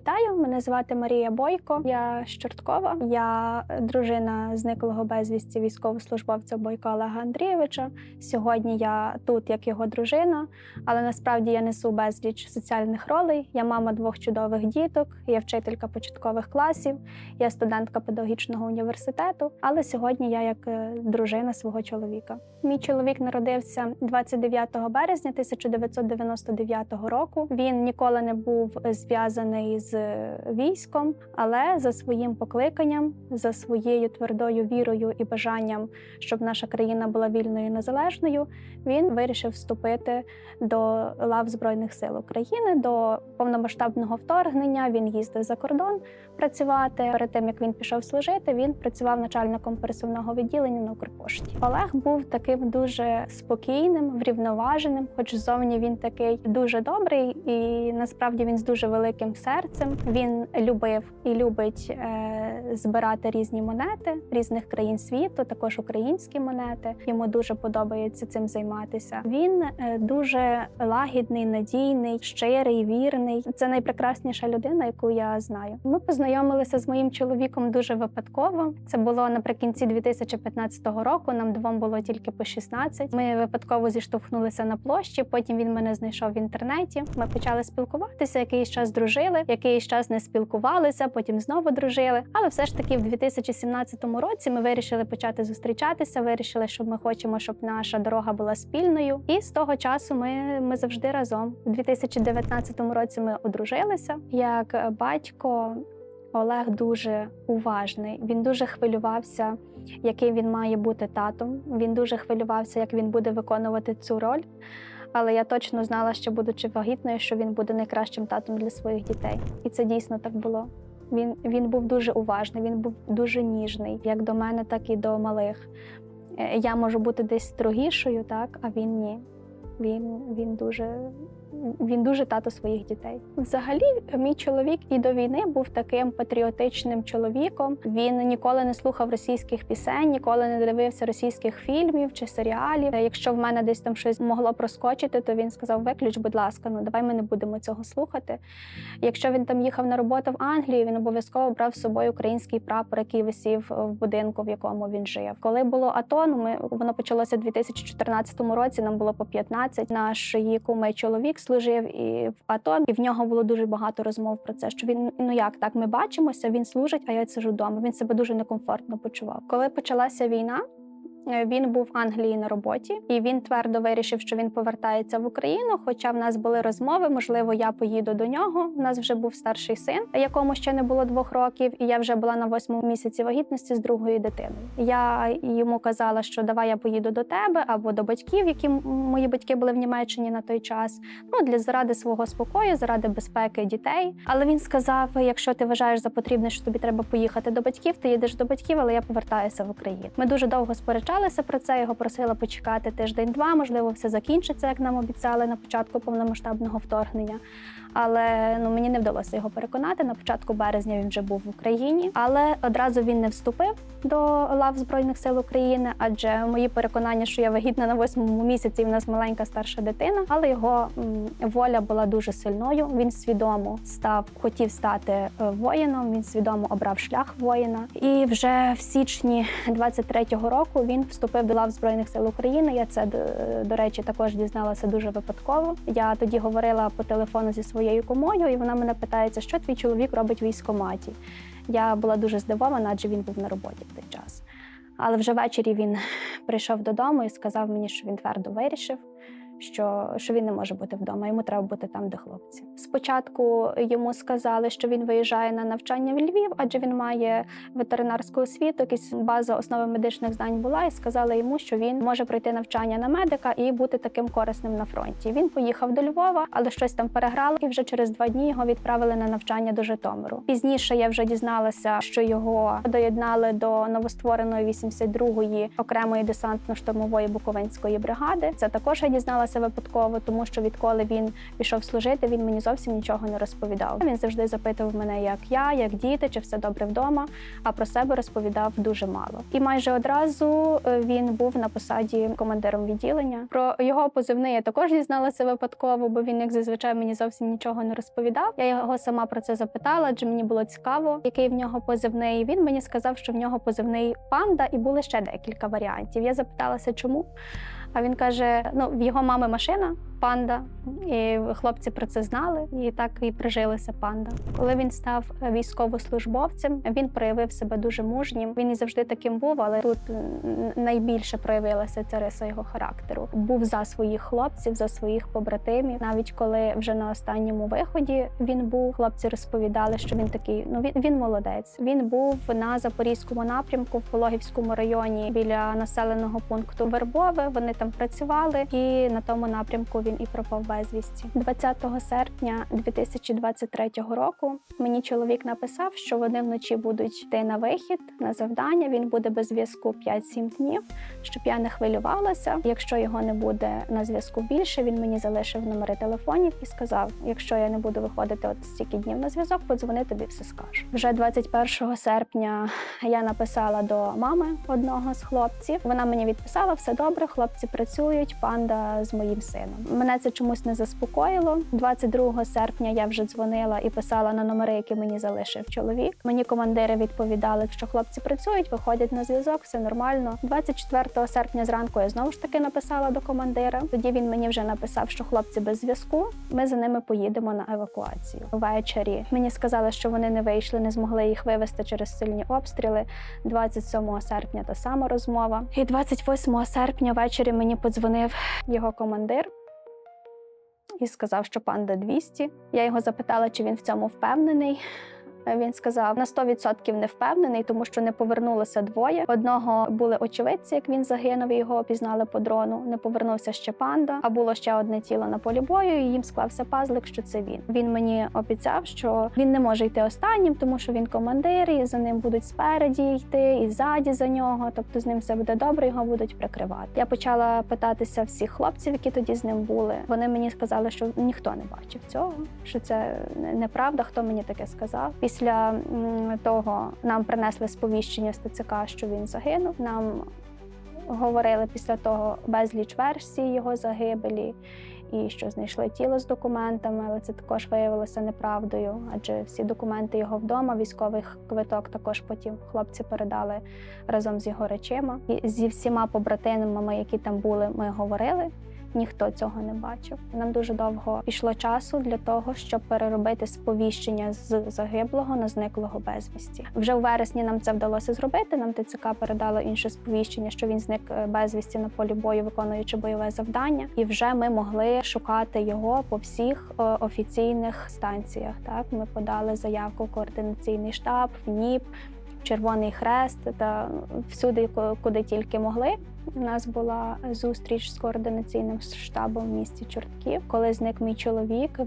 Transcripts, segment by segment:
Вітаю, мене звати Марія Бойко. Я з Чорткова. Я дружина зниклого безвісті військовослужбовця Бойка Олега Андрійовича. Сьогодні я тут як його дружина, але насправді я несу безліч соціальних ролей. Я мама двох чудових діток, я вчителька початкових класів, я студентка педагогічного університету. Але сьогодні я як е, дружина свого чоловіка. Мій чоловік народився 29 березня 1999 року. Він ніколи не був зв'язаний з військом, але за своїм покликанням, за своєю твердою вірою і бажанням, щоб наша країна була вільною і незалежною, він вирішив вступити до лав Збройних сил України до повномасштабного вторгнення. Він їздив за кордон працювати. Перед тим як він пішов служити, він працював начальником пересувного відділення на Укрпошті. Олег був таким дуже спокійним, врівноваженим, хоч зовні він такий дуже добрий, і насправді він з дуже великим серцем. Він любив і любить е, збирати різні монети різних країн світу, також українські монети. Йому дуже подобається цим займатися. Він е, дуже лагідний, надійний, щирий, вірний. Це найпрекрасніша людина, яку я знаю. Ми познайомилися з моїм чоловіком дуже випадково. Це було наприкінці 2015 року. Нам двом було тільки по 16. Ми випадково зіштовхнулися на площі. Потім він мене знайшов в інтернеті. Ми почали спілкуватися. Якийсь час дружили, якийсь час не спілкувалися, потім знову дружили. Але все ж таки, в 2017 році ми вирішили почати зустрічатися. Вирішили, що ми хочемо, щоб наша дорога була спільною. І з того часу ми, ми завжди разом. У 2019 році ми одружилися. Як батько Олег дуже уважний. Він дуже хвилювався, яким він має бути татом. Він дуже хвилювався, як він буде виконувати цю роль. Але я точно знала, що будучи вагітною, що він буде найкращим татом для своїх дітей. І це дійсно так було. Він, він був дуже уважний, він був дуже ніжний, як до мене, так і до малих. Е, Я можу бути десь строгішою, так, а він ні. Він, він дуже. Він дуже тато своїх дітей. Взагалі, мій чоловік і до війни був таким патріотичним чоловіком. Він ніколи не слухав російських пісень, ніколи не дивився російських фільмів чи серіалів. Якщо в мене десь там щось могло проскочити, то він сказав: виключ, будь ласка, ну давай ми не будемо цього слухати. Якщо він там їхав на роботу в Англію, він обов'язково брав з собою український прапор, який висів в будинку, в якому він жив. Коли було АТО, ну ми воно почалося у 2014 році. Нам було по 15. Наш кумий чоловік служив і в АТО, і в нього було дуже багато розмов про це. Що він ну як так, ми бачимося, він служить, а я сижу вдома. Він себе дуже некомфортно почував. Коли почалася війна. Е, Він був в Англії на роботі, і він твердо вирішив, що він повертається в Україну. Хоча в нас були розмови, можливо, я поїду до нього. У нас вже був старший син, якому ще не було двох років, і я вже була на восьмому місяці вагітності з другою дитиною. Я йому казала, що давай я поїду до тебе або до батьків, які мої батьки були в Німеччині на той час. Ну для заради свого спокою, заради безпеки дітей. Але він сказав: якщо ти вважаєш за потрібне, що тобі треба поїхати до батьків, ти їдеш до батьків, але я повертаюся в Україну. Ми дуже довго сперечалися про це. Його просила почекати тиждень-два. Можливо, все закінчиться, як нам обіцяли на початку повномасштабного вторгнення. Але ну мені не вдалося його переконати. На початку березня він вже був в Україні, але одразу він не вступив до лав Збройних сил України, адже мої переконання, що я вагітна на восьмому місяці, і в нас маленька старша дитина. Але його воля була дуже сильною. Він свідомо став, хотів стати е, воїном. Він свідомо обрав шлях воїна. І вже в січні 23-го року він вступив до лав Збройних сил України. Я це до речі також дізналася дуже випадково. Я тоді говорила по телефону зі своєю комою, і вона мене питається, що твій чоловік робить в військкоматі. Я була дуже здивована, адже він був на роботі в той час. Але вже ввечері він прийшов додому і сказав мені, що він твердо вирішив, що, що він не може бути вдома, йому треба бути там, де хлопці. Спочатку йому сказали, що він виїжджає на навчання в Львів, адже він має ветеринарську освіту, якась база основи медичних знань була, і сказали йому, що він може пройти навчання на медика і бути таким корисним на фронті. Він поїхав до Львова, але щось там переграло, і вже через два дні його відправили на навчання до Житомиру. Пізніше я вже дізналася, що його доєднали до новоствореної 82-ї окремої десантно-штурмової буковинської бригади. Це також я дізналася дізналася випадково, тому що відколи він пішов служити, він мені зовсім нічого не розповідав. Він завжди запитував мене, як я, як діти, чи все добре вдома. А про себе розповідав дуже мало. І майже одразу е, він був на посаді командиром відділення. Про його позивний я також дізналася випадково, бо він, як зазвичай, мені зовсім нічого не розповідав. Я його сама про це запитала, адже мені було цікаво, який в нього позивний. Він мені сказав, що в нього позивний панда, і були ще декілька варіантів. Я запиталася, чому. А він каже: ну, в його мами машина панда, і хлопці про це знали, і так і прижилися панда. Коли він став військовослужбовцем, він проявив себе дуже мужнім. Він і завжди таким був, але тут найбільше проявилася ця риса його характеру. Був за своїх хлопців, за своїх побратимів. Навіть коли вже на останньому виході він був, хлопці розповідали, що він такий. Ну він, він молодець. Він був на запорізькому напрямку в Пологівському районі біля населеного пункту Вербове. Вони там працювали, і на тому напрямку він і пропав безвісті. 20 серпня 2023 року. Мені чоловік написав, що вони вночі будуть йти на вихід на завдання. Він буде без зв'язку 5-7 днів, щоб я не хвилювалася. Якщо його не буде на зв'язку більше, він мені залишив номери телефонів і сказав: якщо я не буду виходити от стільки днів на зв'язок, подзвони тобі все скажу. Вже 21 серпня я написала до мами одного з хлопців. Вона мені відписала: все добре, хлопці працюють, панда з моїм сином. Мене це чомусь не заспокоїло. 22 серпня я вже дзвонила і писала на номери, які мені залишив чоловік. Мені командири відповідали, що хлопці працюють, виходять на зв'язок, все нормально. 24 серпня зранку я знову ж таки написала до командира. Тоді він мені вже написав, що хлопці без зв'язку. Ми за ними поїдемо на евакуацію. Ввечері мені сказали, що вони не вийшли, не змогли їх вивезти через сильні обстріли. 27 серпня та сама розмова. І 28 серпня ввечері мені подзвонив його командир і сказав, що панда 200. Я його запитала, чи він в цьому впевнений. Він сказав на 100% не впевнений, тому що не повернулося двоє. Одного були очевидці, як він загинув, його опізнали по дрону. Не повернувся ще панда. А було ще одне тіло на полі бою. і Їм склався пазлик, що це він. Він мені обіцяв, що він не може йти останнім, тому що він командир, і за ним будуть спереді йти, і ззаді за нього. Тобто з ним все буде добре, його будуть прикривати. Я почала питатися всіх хлопців, які тоді з ним були. Вони мені сказали, що ніхто не бачив цього, що це неправда. Хто мені таке сказав? Після м, того нам принесли сповіщення з ТЦК, що він загинув. Нам говорили після того безліч версій його загибелі. І що знайшли тіло з документами, але це також виявилося неправдою, адже всі документи його вдома, військових квиток також потім хлопці передали разом з його речима. І зі всіма побратимами, які там були, ми говорили. Ніхто цього не бачив. Нам дуже довго пішло часу для того, щоб переробити сповіщення з загиблого на зниклого безвісті. Вже у вересні нам це вдалося зробити. Нам ТЦК передало інше сповіщення, що він зник е, безвісті на полі бою, виконуючи бойове завдання. І вже ми могли шукати його по всіх е, офіційних станціях. Так, ми подали заявку в координаційний штаб, в НІП. Червоний хрест та всюди, куди тільки могли. У нас була зустріч з координаційним штабом в місті Чортків. Коли зник мій чоловік,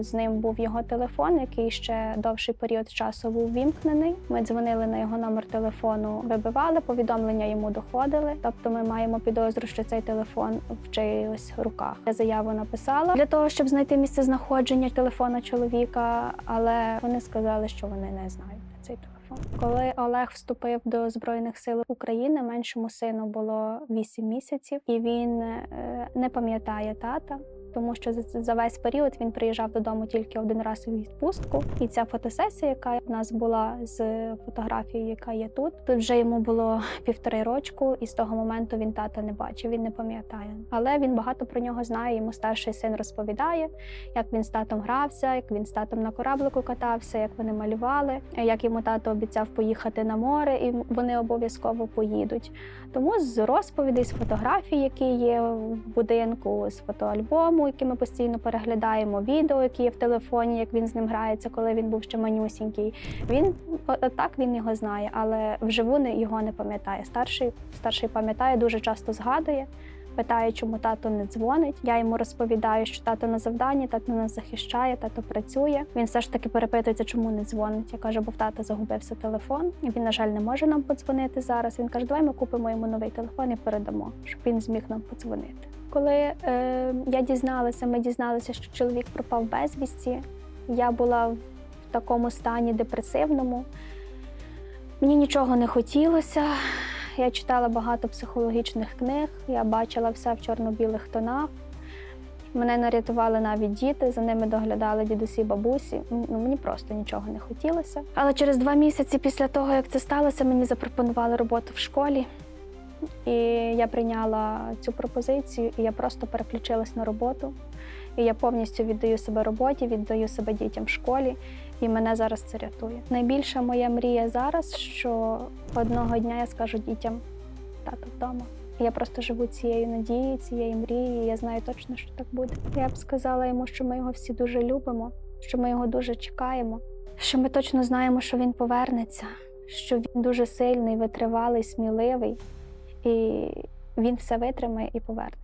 з ним був його телефон, який ще довший період часу був вімкнений. Ми дзвонили на його номер телефону, вибивали, повідомлення йому доходили. Тобто, ми маємо підозру, що цей телефон в чиїхось руках. Я заяву написала для того, щоб знайти місце знаходження телефона чоловіка, але вони сказали, що вони не знають цей телефон. Коли Олег вступив до збройних сил України, меншому сину було 8 місяців, і він е, не пам'ятає тата. Тому що за- весь період він приїжджав додому тільки один раз у відпустку. І ця фотосесія, яка в нас була з фотографією, яка є тут, тут вже йому було півтори рочку, і з того моменту він тата не бачив, він не пам'ятає. Але він багато про нього знає. Йому старший син розповідає, як він з татом грався, як він з татом на кораблику катався, як вони малювали, як йому тато обіцяв поїхати на море, і вони обов'язково поїдуть. Тому з розповідей, з фотографій, які є в будинку, з фотоальбому, який ми постійно переглядаємо, відео, які є в телефоні, як він з ним грається, коли він був ще манюсінький. Він так він його знає, але вживу не- його не пам'ятає. Старший старший пам'ятає, дуже часто згадує. Питає, чому тато не дзвонить. Я йому розповідаю, що тато на завданні, тато нас захищає, тато працює. Він все ж таки перепитується, чому не дзвонить. Я кажу, бо в тата загубився телефон, він, на жаль, не може нам подзвонити зараз. Він каже, давай ми купимо йому новий телефон і передамо, щоб він зміг нам подзвонити. Коли е, я дізналася, ми дізналися, що чоловік пропав безвісті, я була в такому стані депресивному. Мені нічого не хотілося. Я читала багато психологічних книг, я бачила все в чорно-білих тонах. Мене нарятували навіть діти, за ними доглядали дідусі, бабусі. Ну, мені просто нічого не хотілося. Але через два місяці після того, як це сталося, мені запропонували роботу в школі. І я прийняла цю пропозицію, і я просто переключилась на роботу. І я повністю віддаю себе роботі, віддаю себе дітям в школі, і мене зараз це рятує. Найбільша моя мрія зараз, що одного дня я скажу дітям тато вдома. Я просто живу цією надією, цією мрією. Я знаю точно, що так буде. Я б сказала йому, що ми його всі дуже любимо, що ми його дуже чекаємо, що ми точно знаємо, що він повернеться, що він дуже сильний, витривалий, сміливий, і він все витримає і повернеться.